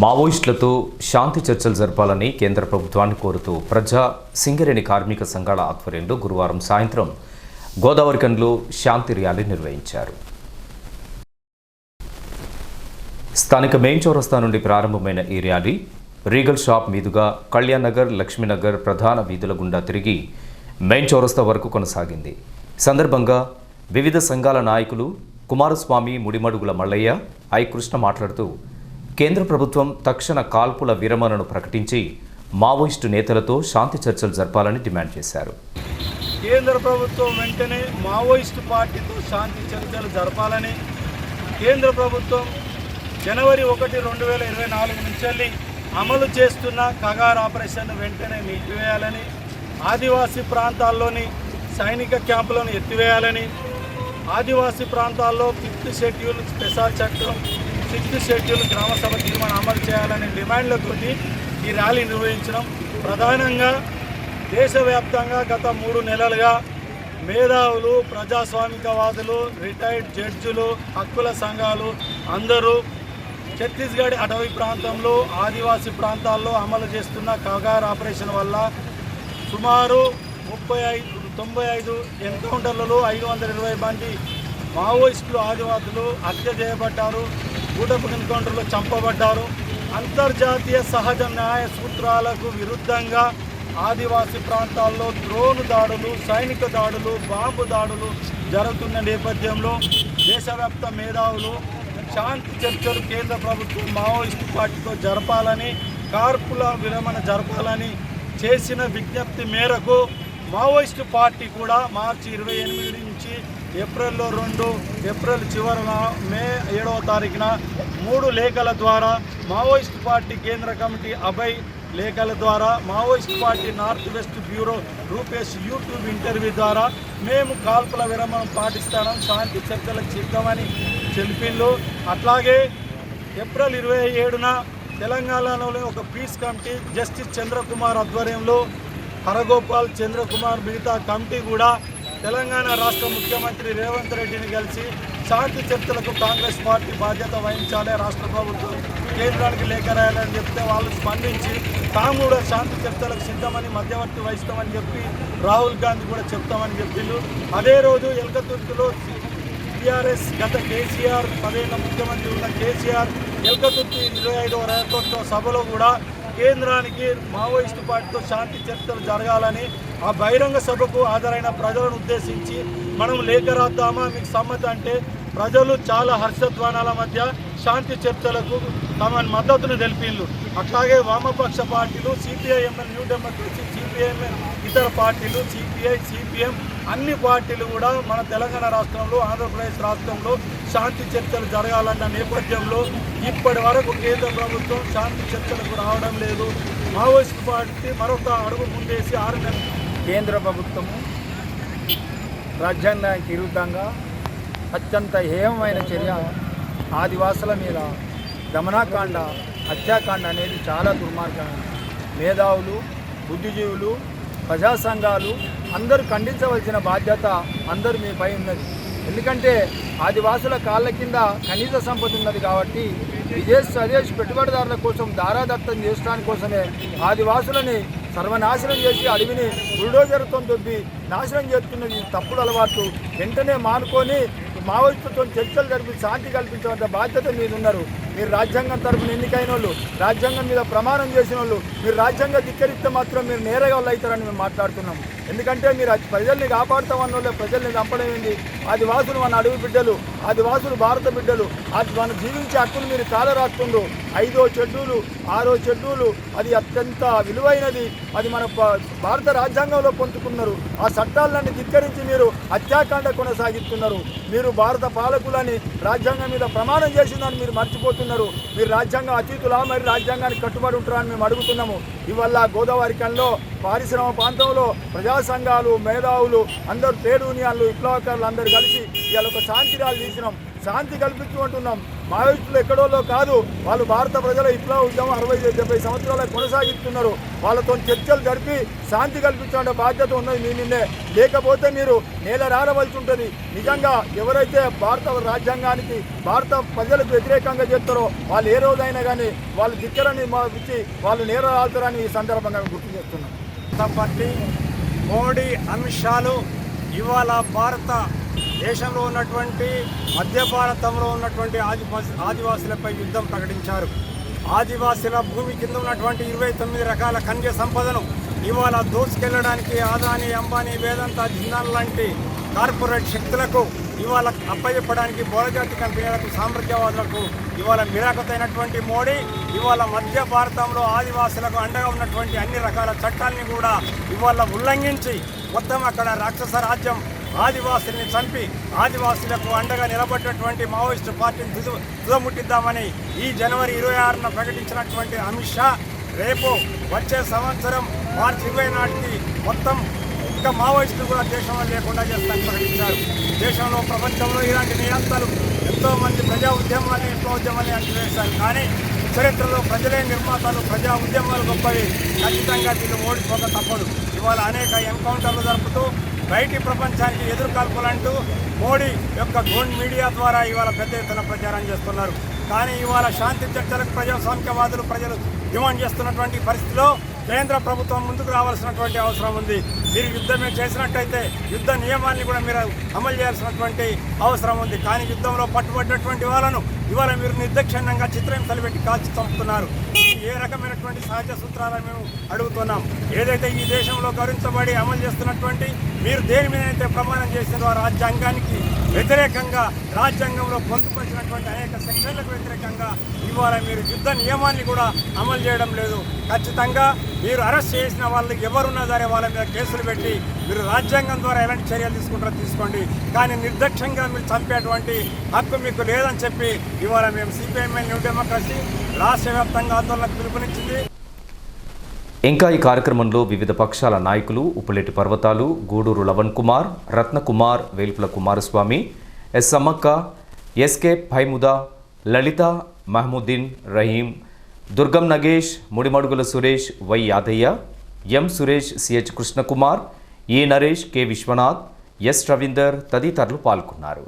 మావోయిస్టులతో శాంతి చర్చలు జరపాలని కేంద్ర ప్రభుత్వాన్ని కోరుతూ ప్రజా సింగరేణి కార్మిక సంఘాల ఆధ్వర్యంలో గురువారం సాయంత్రం గోదావరికంలో శాంతి ర్యాలీ నిర్వహించారు. స్థానిక మెయిన్ చౌరస్తా నుండి ప్రారంభమైన ఈ ర్యాలీ రీగల్ షాప్ మీదుగా కళ్యాణ్ నగర్ లక్ష్మీనగర్ ప్రధాన వీధుల గుండా తిరిగి మెయిన్ చౌరస్తా వరకు కొనసాగింది. సందర్భంగా వివిధ సంఘాల నాయకులు కుమారస్వామి ముడిమడుగుల మల్లయ్య ఐ కృష్ణ మాట్లాడుతూ కేంద్ర ప్రభుత్వం తక్షణ కాల్పుల విరమణను ప్రకటించి మావోయిస్టు నేతలతో శాంతి చర్చలు జరపాలని డిమాండ్ చేశారు. కేంద్ర ప్రభుత్వం వెంటనే మావోయిస్టు పార్టీతో శాంతి చర్చలు జరపాలని కేంద్ర ప్రభుత్వం జనవరి ఒకటి రెండు వేల ఇరవై నాలుగు నుంచి వెళ్ళి అమలు చేస్తున్న కగార్ ఆపరేషన్ వెంటనే నిలిపివేయాలని ఆదివాసీ ప్రాంతాల్లోని సైనిక క్యాంపులను ఎత్తివేయాలని ఆదివాసీ ప్రాంతాల్లో ఫిఫ్త్ షెడ్యూల్ స్పెషల్ చట్టం సిక్స్త్ షెడ్యూల్ గ్రామసభ తీర్మానం అమలు చేయాలనే డిమాండ్లతో ఈ ర్యాలీ నిర్వహించడం. ప్రధానంగా దేశవ్యాప్తంగా గత మూడు నెలలుగా మేధావులు ప్రజాస్వామికవాదులు రిటైర్డ్ జడ్జిలు హక్కుల సంఘాలు అందరూ ఛత్తీస్గఢ్ అటవీ ప్రాంతంలో ఆదివాసీ ప్రాంతాల్లో అమలు చేస్తున్న కగార్ ఆపరేషన్ వల్ల సుమారు ముప్పై ఐదు తొంభై ఐదు ఎన్కౌంటర్లలో ఐదు వందల ఇరవై మంది మావోయిస్టులు ఆదివాసులు హత్య చేయబడ్డారు. గూడపు ఎన్కౌంటర్లో చంపబడ్డారు. అంతర్జాతీయ సహజ న్యాయ సూత్రాలకు విరుద్ధంగా ఆదివాసీ ప్రాంతాల్లో డ్రోన్ దాడులు సైనిక దాడులు బాంబు దాడులు జరుగుతున్న నేపథ్యంలో దేశవ్యాప్త మేధావులు శాంతి చర్చలు కేంద్ర ప్రభుత్వం మావోయిస్టు పార్టీతో జరపాలని కార్పుల విరమణ జరపాలని చేసిన విజ్ఞప్తి మేరకు మావోయిస్టు పార్టీ కూడా మార్చి ఇరవై ఎనిమిది నుంచి ఏప్రిల్లో రెండు ఏప్రిల్ చివరన మే ఏడవ తారీఖున మూడు లేఖల ద్వారా మావోయిస్ట్ పార్టీ కేంద్ర కమిటీ అభయ్ లేఖల ద్వారా Maoist party north west bureau Rupesh YouTube interview ద్వారా మేము కాల్పుల విరమణ పాటిస్తాం శాంతి చర్చలకు సిద్ధమని తెలిపిండు అట్లాగే ఏప్రిల్ ఇరవై ఏడున తెలంగాణలోని ఒక పీస్ కమిటీ జస్టిస్ చంద్రకుమార్ ఆధ్వర్యంలో హరగోపాల్ చంద్రకుమార్ మిగతా కమిటీ కూడా తెలంగాణ రాష్ట్ర ముఖ్యమంత్రి రేవంత్ రెడ్డిని కలిసి శాంతి చర్చలకు కాంగ్రెస్ పార్టీ బాధ్యత వహించాలి రాష్ట్ర ప్రభుత్వం. కేంద్రానికి లేఖ రాయాలని చెప్తే వాళ్ళు స్పందించి తాము కూడా శాంతి చర్చలకు సిద్ధమని మధ్యవర్తి వహిస్తామని చెప్పి రాహుల్ గాంధీ కూడా చెప్తామని చెప్పిండు. అదే రోజు ఎల్కతుర్తిలో టీఆర్ఎస్ గత కేసీఆర్ పదేళ్ళ ముఖ్యమంత్రి ఉన్న కేసీఆర్ ఎల్కతుర్తి ఇరవై ఐదవ రేకోత్సవ సభలో కూడా కేంద్రానికి మావోయిస్టు పార్టీతో శాంతి చర్చలు జరగాలని ఆ బహిరంగ సభకు హాజరైన ప్రజలను ఉద్దేశించి మనం లేఖ రాద్దామా? మీకు సమ్మతి అంటే ప్రజలు చాలా హర్షధ్వానాల మధ్య శాంతి చర్చలకు తమ మద్దతును తెలిపిండ్రు. అట్లాగే వామపక్ష పార్టీలు సిపిఐఎంఎల్ న్యూ డెమోక్రసీ సిపిఐఎంఎల్ ఇతర పార్టీలు సిపిఐ సిపిఎం అన్ని పార్టీలు కూడా మన తెలంగాణ రాష్ట్రంలో ఆంధ్రప్రదేశ్ రాష్ట్రంలో శాంతి చర్చలు జరగాలన్న నేపథ్యంలో ఇప్పటి వరకు కేంద్ర ప్రభుత్వం శాంతి చర్చలకు రావడం లేదు. మావోయిస్ట్ పార్టీ మరొక అడుగు ముందేసి ఆరు నెలలు కేంద్ర ప్రభుత్వము రాజ్యాంగానికి విరుద్ధంగా అత్యంత హేయమైన చర్య ఆదివాసుల మీద. దమనాకాండ హత్యాకాండ అనేది చాలా దుర్మార్గమైనది మేధావులు బుద్ధిజీవులు ప్రజా సంఘాలు అందరూ ఖండించవలసిన బాధ్యత అందరూ మీపై ఉన్నది. ఎందుకంటే ఆదివాసుల కాళ్ళ కింద ఖనిజ సంపద ఉన్నది కాబట్టి విదేశ సరేష్ పెట్టుబడిదారుల కోసం దారాదత్తం చేసుకోవడానికి కోసమే ఆదివాసులని సర్వనాశనం చేసి అడవిని బుల్డోజర్తో దొబ్బి నాశనం చేస్తున్నది ఈ తప్పుడు అలవాట్లు. వెంటనే మానుకొని మావోయిస్టులతో చర్చలు జరిపి శాంతి కల్పించవలసిన బాధ్యత మీరు ఉన్నారు మీరు రాజ్యాంగం తరపున ఎన్నికైన వాళ్ళు రాజ్యాంగం మీద ప్రమాణం చేసిన వాళ్ళు మీరు రాజ్యాంగ ధిక్కరిస్తే మాత్రం మీరు నేరగా వాళ్ళు అవుతారని మేము మాట్లాడుతున్నాం. ఎందుకంటే మీరు ప్రజల్ని కాపాడుతామన్న వాళ్ళే ప్రజల్ని చంపడం ఏంది? ఆదివాసులు మన అడవి బిడ్డలు ఆదివాసులు భారత బిడ్డలు అది మన జీవించే హక్కులు మీరు కాలరాస్తుండ్రు. ఐదో షెడ్యూలు ఆరో షెడ్యూలు అది అత్యంత విలువైనది. అది మన భారత రాజ్యాంగంలో పొందుకున్నారు. ఆ చట్టాలన్నీ ధిక్కరించి మీరు హత్యాకాండ కొనసాగిస్తున్నారు. మీరు భారత పాలకులని రాజ్యాంగం మీద ప్రమాణం చేసిందని మీరు మర్చిపోతున్నారు. మీరు రాజ్యాంగం అతీతులా? మరి రాజ్యాంగానికి కట్టుబడి ఉంటారని మేము అడుగుతున్నాము. ఇవల్ల గోదావరి కన్లో పారిశ్రమ ప్రాంతంలో ప్రజా సంఘాలు మేధావులు అందరూ ట్రేడ్ యూనియన్లు విప్లవకారులు అందరూ కలిసి ఇవాళ ఒక శాంతి ర్యాలీ తీసినాం. శాంతి కల్పించుకుంటున్నాం మావోయిస్టులు ఎక్కడోలో కాదు. వాళ్ళు భారత ప్రజల ఇట్లా ఉద్యమం అరవై డెబ్బై సంవత్సరాలు కొనసాగిస్తున్నారు. వాళ్ళతో చర్చలు జరిపి శాంతి కల్పించాలంటే బాధ్యత ఉన్నది మీ నిన్నే. లేకపోతే మీరు నేల రారవలసి ఉంటుంది. నిజంగా ఎవరైతే భారత రాజ్యాంగానికి భారత ప్రజలకు వ్యతిరేకంగా చేస్తారో వాళ్ళు ఏ రోజైనా కానీ వాళ్ళు దిక్కరని ఇచ్చి వాళ్ళు నేర రాలుతారని ఈ సందర్భంగా గుర్తు చేస్తున్నాం. పార్టీ మోడీ అమిత్ షాలు ఇవాళ భారత దేశంలో ఉన్నటువంటి మధ్య భారతంలో ఉన్నటువంటి ఆదివాసి ఆదివాసులపై యుద్ధం ప్రకటించారు. ఆదివాసుల భూమి కింద ఉన్నటువంటి ఇరవై తొమ్మిది రకాల ఖనిజ సంపదను ఇవాళ దోచుకెళ్ళడానికి ఆదాని అంబానీ వేదంత జిందాన్ లాంటి కార్పొరేట్ శక్తులకు ఇవాళ అప్పచెప్పడానికి బోలజాతి కంపెనీలకు సామ్రాజ్యవాదులకు ఇవాళ మిరాకతైనటువంటి మోడీ ఇవాళ మధ్య భారతంలో ఆదివాసులకు అండగా ఉన్నటువంటి అన్ని రకాల చట్టాలని కూడా ఇవాళ ఉల్లంఘించి మొత్తం అక్కడ రాక్షస రాజ్యం ఆదివాసుల్ని చంపి ఆదివాసులకు అండగా నిలబడినటువంటి మావోయిస్టు పార్టీని తుద తుదముట్టిద్దామని ఈ జనవరి ఇరవై ఆరున ప్రకటించినటువంటి అమిత్ షా రేపు వచ్చే సంవత్సరం మార్చి ఇరవై నాటికి మొత్తం ఇంకా మావోయిస్టులు కూడా దేశంలో లేకుండా చేస్తారని ప్రకటించారు. దేశంలో ప్రపంచంలో ఇలాంటి నియంత్రణలు ఎంతో మంది ప్రజా ఉద్యమాన్ని విప్లవ ఉద్యమాన్ని అంటివేశారు కానీ చరిత్రలో ప్రజలే నిర్మాతలు ప్రజా ఉద్యమాలు గొప్పవి. ఖచ్చితంగా దీన్ని ఓడిపోక తప్పదు. ఇవాళ అనేక ఎన్కౌంటర్లు జరుపుతూ బయటి ప్రపంచానికి ఎదురుకాల్పులంటూ మోడీ యొక్క గోల్డ్ మీడియా ద్వారా ఇవాళ పెద్ద ఎత్తున ప్రచారం చేస్తున్నారు. కానీ ఇవాళ శాంతి చర్చలకు ప్రజాస్వామికవాదులు ప్రజలు డిమాండ్ చేస్తున్నటువంటి పరిస్థితిలో కేంద్ర ప్రభుత్వం ముందుకు రావాల్సినటువంటి అవసరం ఉంది. మీరు యుద్ధమే చేసినట్టయితే యుద్ధ నియమాల్ని కూడా మీరు అమలు చేయాల్సినటువంటి అవసరం ఉంది. కానీ యుద్ధంలో పట్టుబడినటువంటి వాళ్ళను ఇవాళ మీరు నిర్దక్షిణంగా చిత్రం తలబెట్టి కాల్చి చంపుతున్నారు. ఏ రకమైనటువంటి సహజ సూత్రాలను మేము అడుగుతున్నాం? ఏదైతే ఈ దేశంలో గౌరవించబడి అమలు చేస్తున్నటువంటి మీరు దేని మీద అయితే ప్రమాణం చేసినారో ఆ రాజ్యాంగానికి వ్యతిరేకంగా రాజ్యాంగంలో పొందుపరిచినటువంటి అనేక సెక్షన్లకు వ్యతిరేకంగా ఇవాళ మీరు యుద్ధ నియమాన్ని కూడా అమలు చేయడం లేదు. ఖచ్చితంగా మీరు అరెస్ట్ చేసిన వాళ్ళకి ఎవరున్నా సరే వాళ్ళ మీద కేసులు పెట్టి మీరు రాజ్యాంగం ద్వారా ఎలాంటి చర్యలు తీసుకుంటారో తీసుకోండి. కానీ నిర్దక్ష్యంగా మీరు చంపేటువంటి హక్కు మీకు లేదని చెప్పి ఇవాళ మేము సిపిఎంఐ న్యూ డెమోక్రసీ రాష్ట్ర వ్యాప్తంగా ఆందోళనకు పిలుపునిచ్చింది. ఇంకా ఈ కార్యక్రమంలో వివిధ పక్షాల నాయకులు Uppuleti Parvathalu Guduru Lavan Kumar Ratnakumar Velpula Kumaraswamy S Sammakka SK Faimuda Lalitha Mahamuddin Rahim Durgam Nagesh Mudimadugula Suresh Y Yadaiah M Suresh CH Krishnakumar A Naresh K Vishwanath S Ravinder తదితరులు పాల్గొన్నారు.